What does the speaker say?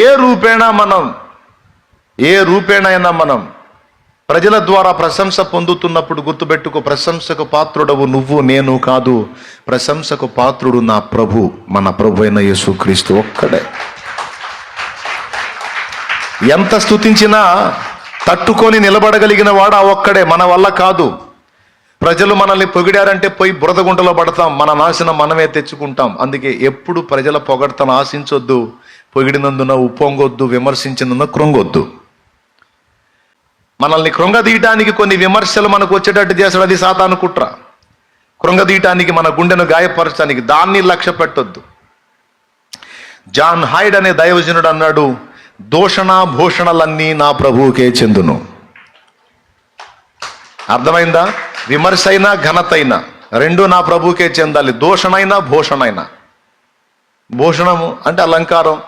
ఏ రూపేణా మనం ఏ రూపేణైనా మనం ప్రజల ద్వారా ప్రశంస పొందుతున్నప్పుడు గుర్తుపెట్టుకో ప్రశంసకు పాత్రుడవు నువ్వు నేను కాదు. ప్రశంసకు పాత్రుడు నా ప్రభు మన ప్రభు అయిన యేసుక్రీస్తు ఒక్కడే. ఎంత స్తుతించినా తట్టుకొని నిలబడగలిగిన వాడు ఆ ఒక్కడే మన వల్ల కాదు. ప్రజలు మనల్ని పొగిడారంటే పోయి బురద గుంటలో పడతాం మన నాశనం మనమే తెచ్చుకుంటాం. అందుకే ఎప్పుడు ప్రజల పొగడతను ఆశించొద్దు. పొగిడినందున ఉప్పొంగొద్దు విమర్శించినందున కృంగొద్దు. మనల్ని కృంగదీయటానికి కొన్ని విమర్శలు మనకు వచ్చేటట్టు చేస్తాడు అది సాతాను కుట్ర. కృంగదీయటానికి మన గుండెను గాయపరచడానికి దాన్ని లక్ష్య పెట్టొద్దు. జాన్ హైడ్ అనే దైవజనుడు అన్నాడు దూషణ భూషణలన్నీ నా ప్రభువుకే చెందును. అర్థమైందా? విమర్శ అయినా రెండు నా ప్రభువుకే చెందాలి. దోషణైనా భూషణైనా. భూషణము అంటే అలంకారం.